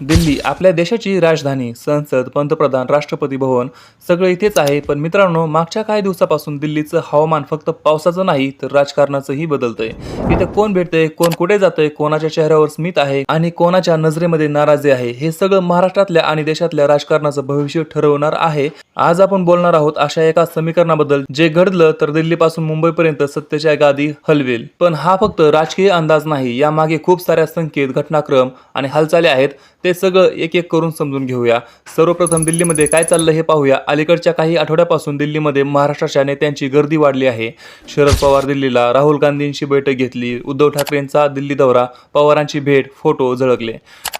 दिल्ली आपल्या देशाची राजधानी संसद पंतप्रधान राष्ट्रपती भवन सगळं इथेच आहे. पण मित्रांनो मागच्या काही दिवसापासून दिल्लीचं हवामान फक्त पावसाचं नाही तर राजकारणाचंही बदलतंय. इथे कोण भेटतंय कोण कुठे जातंय कोणाच्या चेहऱ्यावर स्मित आहे आणि कोणाच्या नजरेमध्ये नाराजी आहे हे सगळं महाराष्ट्रातल्या आणि देशातल्या राजकारणाचं भविष्य ठरवणार आहे. आज आपण बोलणार आहोत अशा एका समीकरणाबद्दल जे घडलं तर दिल्लीपासून मुंबईपर्यंत सत्तेच्या गादी हलवेल. पण हा फक्त राजकीय अंदाज नाही यामागे खूप साऱ्या संकेत घटनाक्रम आणि हालचाली आहेत. ते सगळं एक एक करून समजून घेऊया. सर्वप्रथम दिल्लीमध्ये काय चाललं हे पाहूया. अलीकडच्या काही आठवड्यापासून दिल्लीमध्ये महाराष्ट्राच्या नेत्यांची गर्दी वाढली आहे. शरद पवार दिल्लीला राहुल गांधींची बैठक घेतली. उद्धव ठाकरेंचा दिल्ली दौरा पवारांची भेट फोटो झळकले.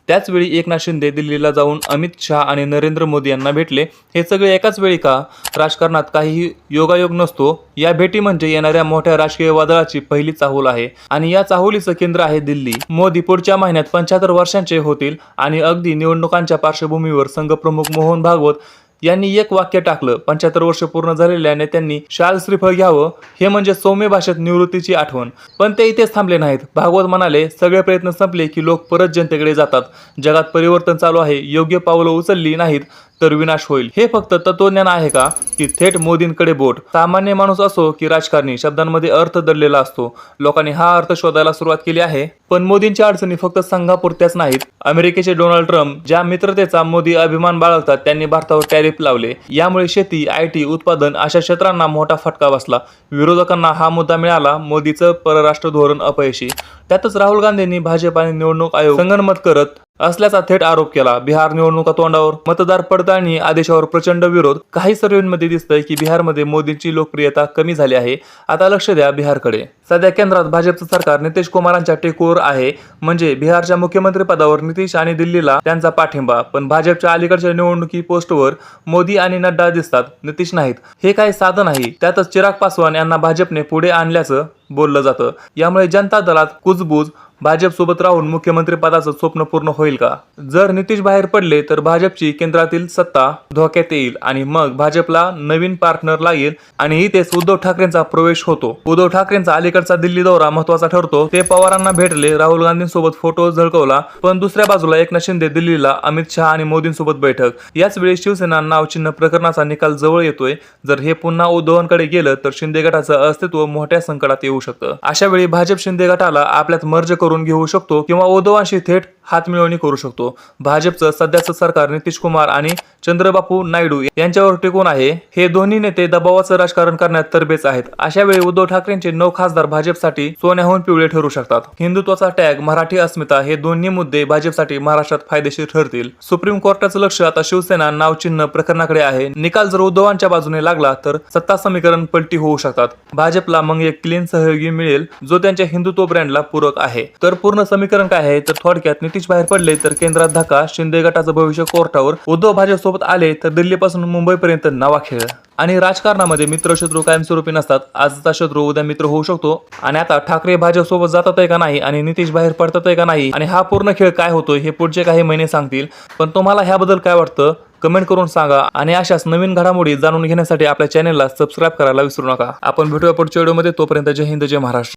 त्याचवेळी एकनाथ शिंदे दिल्लीला जाऊन अमित शहा आणि नरेंद्र मोदी यांना भेटले. हे सगळे एकाच वेळी का? राजकारणात काहीही योगायोग नसतो. या भेटी म्हणजे येणाऱ्या मोठ्या राजकीय वादळाची पहिली चाहूल आहे. आणि या चाहुलीचं केंद्र आहे दिल्ली. मोदी पुढच्या महिन्यात पंच्याहत्तर वर्षांचे होतील आणि अगदी निवडणुकांच्या पार्श्वभूमीवर संघप्रमुख मोहन भागवत यांनी एक वाक्य टाकलं. पंच्याहत्तर वर्ष पूर्ण झालेल्या नेत्यांनी शाल श्रीफळ घ्यावं हे म्हणजे सौम्य भाषेत निवृत्तीची आठवण. पण ते इथेच थांबले नाहीत. भागवत म्हणाले सगळे प्रयत्न संपले की लोक परत जनतेकडे जातात. जगात परिवर्तन चालू आहे. योग्य पावलं उचलली नाहीत तर विनाश होईल. हे फक्त तत्वज्ञान आहे का? की थेट मोदींकडे बोट. सामान्य माणूस असो की राजकारणी शब्दांमध्ये अर्थ दडलेला असतो. लोकांनी हा अर्थ शोधायला सुरुवात केली आहे. पण मोदींच्या अडचणी फक्त संघापुरत्याच नाहीत. अमेरिकेचे डोनाल्ड ट्रम्प ज्या मित्रतेचा मोदी अभिमान बाळगतात त्यांनी भारतावर टॅरिफ लावले. यामुळे शेती आय टी उत्पादन अशा क्षेत्रांना मोठा फटका बसला. विरोधकांना हा मुद्दा मिळाला मोदीचं परराष्ट्र धोरण अपयशी. त्यातच राहुल गांधींनी भाजप आणि निवडणूक आयोग संगनमत करत असल्याचा थेट आरोप केला. बिहार निवडणुका तोंडावर मतदार पडताळणी आदेशावर प्रचंड विरोध. काही सर्वेमध्ये दिसतंय की बिहारमध्ये मोदींची लोकप्रियता कमी झाली आहे. आता लक्ष द्या बिहारकडे. सध्या केंद्रात भाजपचं सरकार नितीश कुमारांच्या टेकूवर आहे. म्हणजे बिहारच्या मुख्यमंत्री पदावर नितीश आणि दिल्लीला त्यांचा पाठिंबा. पण भाजपच्या अलीकडच्या निवडणुकी पोस्टवर मोदी आणि नड्डा दिसतात. नितीश नाहीत. हे काही साधं नाही. त्यातच चिराग पासवान यांना भाजपने पुढे आणल्याचं बोललं जातं. यामुळे जनता दलात कुजबूज भाजप सोबत राहून मुख्यमंत्री पदाचं स्वप्न पूर्ण होईल का? जर नितीश बाहेर पडले तर भाजपची केंद्रातील सत्ता धोक्यात येईल आणि मग भाजपला नवीन पार्टनर लागेल आणि इथेच उद्धव ठाकरेंचा प्रवेश होतो. उद्धव ठाकरेंचा अलीकडचा दिल्ली दौरा महत्त्वाचा ठरतो. ते पवारांना भेटले राहुल गांधींसोबत फोटो झळकवला पण दुसऱ्या बाजूला एकनाथ शिंदे दिल्लीला अमित शहा आणि मोदींसोबत बैठक. याच वेळी शिवसेना नावचिन्ह प्रकरणाचा निकाल जवळ येतोय. जर हे पुन्हा उद्धवांकडे गेलं तर शिंदे गटाचं अस्तित्व मोठ्या संकटात येऊ शकतं. अशा वेळी भाजप शिंदे गटाला आपल्यात मर्ज करून घेऊ शकतो किंवा उद्धवांशी थेट हातमिळवणी करू शकतो. भाजपचं सध्याचं सरकार नितीश कुमार आणि चंद्रबापू नायडू यांच्यावर टिकून आहे. हे दोन्ही नेते दबावाचं राजकारण करण्यात तरबेज आहेत. अशा वेळी उद्धव ठाकरेंचे नऊ खासदार भाजपसाठी सोन्याहून पिवळे ठरू शकतात. हिंदुत्वाचा टॅग मराठी अस्मिता हे दोन्ही मुद्दे भाजपसाठी महाराष्ट्रात फायदेशीर ठरतील. सुप्रीम कोर्टाचं लक्ष आता शिवसेना नावचिन्ह प्रकरणाकडे आहे. निकाल जर उद्धवांच्या बाजूने लागला तर सत्ता समीकरण पलटी होऊ शकतात. भाजपला मग एक क्लीन सहयोगी मिळेल जो त्यांच्या हिंदुत्व ब्रँडला पूरक आहे. तर पूर्ण समीकरण काय आहे? तर थोडक्यात नितीश बाहेर पडले तर केंद्रात धक्का शिंदे गटाचं भविष्य कोर्टावर. उद्धव भाजपसोबत आले तर दिल्लीपासून मुंबईपर्यंत नवा खेळ. आणि राजकारणामध्ये मित्र शत्रू कायमस्वरूपी नसतात. आजचा शत्रू उद्या मित्र होऊ शकतो. आणि आता ठाकरे भाजपसोबत जातात आहे का नाही आणि नितीश बाहेर पडतात आहे का नाही आणि हा पूर्ण खेळ काय होतोय हे पुढचे काही महिने सांगतील. पण तुम्हाला ह्याबद्दल काय वाटतं? कमेंट करून सांगा. आणि अशाच नवीन घडामोडी जाणून घेण्यासाठी आपल्या चॅनेलला सबस्क्राईब करायला विसरू नका. आपण भेटूया पुढच्या व्हिडिओमध्ये तोपर्यंत जय हिंद जय महाराष्ट्र.